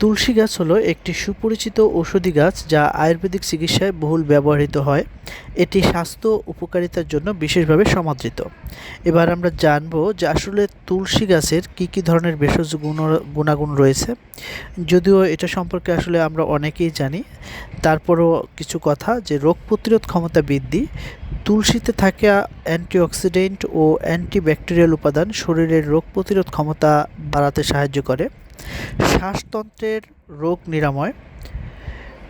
তুলসী গাছ হলো একটি সুপরিচিত ঔষধি গাছ যা আয়ুর্বেদিক চিকিৎসায় বহুল ব্যবহৃত হয়। এটি স্বাস্থ্য উপকারিতার জন্য বিশেষভাবে সমাদৃত। এবার আমরা জানব যে আসলে তুলসী গাছের কী কী ধরনের ভেষজ গুণ, গুণাগুণ রয়েছে। যদিও এটা সম্পর্কে আসলে আমরা অনেকেই জানি। তারপরও কিছু কথা যে রোগ প্রতিরোধ ক্ষমতা বৃদ্ধি, তুলসীতে থাকা অ্যান্টিঅক্সিডেন্ট ও অ্যান্টিব্যাকটেরিয়াল উপাদান শরীরের রোগ প্রতিরোধ ক্ষমতা বাড়াতে সাহায্য করে। শ্বাসতন্ত্রের রোগ নিরাময়,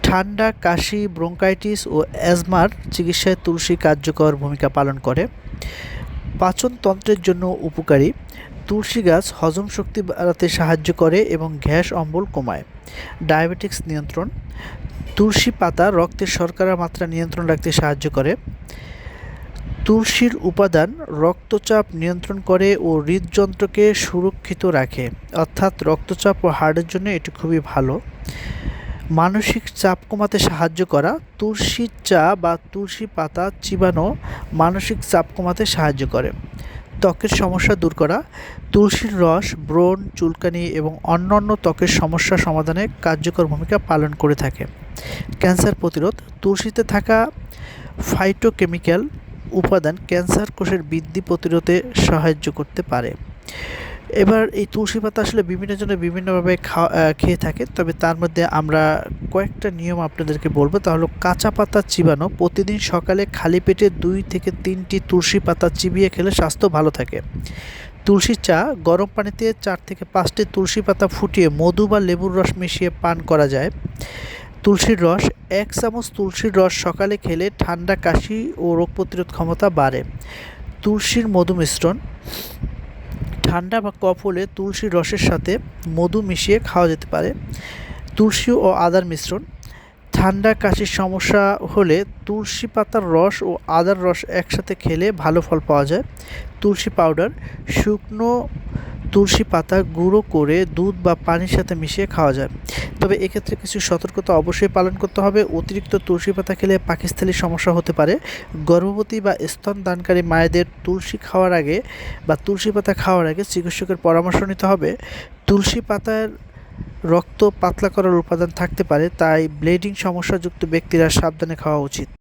ঠান্ডা, কাশি, ব্রঙ্কাইটিস ও অ্যাজমার চিকিৎসায় তুলসী কার্যকর ভূমিকা পালন করে। পাচনতন্ত্রের জন্য উপকারী। তুলসী গাছ হজম শক্তি বাড়াতে সাহায্য করে এবং গ্যাস অম্বল কমায়। ডায়াবেটিক্স নিয়ন্ত্রণ। তুলসী পাতা রক্তের শর্করা মাত্রা নিয়ন্ত্রণ রাখতে সাহায্য করে। তুলসীর উপাদান রক্তচাপ নিয়ন্ত্রণ করে ও হৃদযন্ত্রকে সুরক্ষিত রাখে। অর্থাৎ রক্তচাপ ও হার্টের জন্য এটি খুবই ভালো। মানসিক চাপ কমাতে সাহায্য করা। তুলসীর চা বা তুলসী পাতা চিবানো মানসিক চাপ কমাতে সাহায্য করে। ত্বকের সমস্যা দূর করা। তুলসীর রস, ব্রণ, চুলকানি এবং অন্যান্য ত্বকের সমস্যা সমাধানে কার্যকর ভূমিকা পালন করে থাকে। ক্যান্সার প্রতিরোধ। তুলসীতে থাকা ফাইটোকেমিক্যাল উপাদান ক্যান্সার কোষের বৃদ্ধি প্রতিরোধে সাহায্য করতে পারে। এবার এই তুলসী পাতা আসলে বিভিন্ন জনে বিভিন্নভাবে খাওয়া খেয়ে থাকে, তবে তার মধ্যে আমরা কয়েকটা নিয়ম আপনাদেরকে বলব। তা হলো কাঁচা পাতা চিবানো, প্রতিদিন সকালে খালি পেটে দুই থেকে তিনটি তুলসী পাতা চিবিয়ে খেলে স্বাস্থ্য ভালো থাকে। তুলসী চা, গরম পানিতে চার থেকে পাঁচটি তুলসী পাতা ফুটিয়ে মধু বা লেবুর রস মিশিয়ে পান করা যায়। তুলসীর রস, এক চামচ তুলসীর রস সকালে খেলে ঠান্ডা কাশি ও রোগ প্রতিরোধ ক্ষমতা বাড়ে। তুলসীর মধু মিশ্রণ, ঠান্ডা বা কফ হলে তুলসীর রসের সাথে মধু মিশিয়ে খাওয়া যেতে পারে। তুলসী ও আদার মিশ্রণ, ঠান্ডা কাশির সমস্যা হলে তুলসী পাতার রস ও আদার রস একসাথে খেলে ভালো ফল পাওয়া যায়। তুলসী পাউডার, শুকনো তুলসী পাতা গুঁড়ো করে দুধ বা পানির সাথে মিশিয়ে খাওয়া যায়। তবে এক্ষেত্রে কিছু সতর্কতা অবশ্যই পালন করতে হবে। অতিরিক্ত তুলসী পাতা খেলে পাকিস্তানি সমস্যা হতে পারে। গর্ভবতী বা স্তন দানকারী মায়েদের তুলসী খাওয়ার আগে বা তুলসী পাতা খাওয়ার আগে চিকিৎসকের পরামর্শ নিতে হবে। তুলসী পাতার রক্ত পাতলা করার উপাদান থাকতে পারে, তাই ব্লিডিং সমস্যাযুক্ত ব্যক্তিরা সাবধানে খাওয়া উচিত।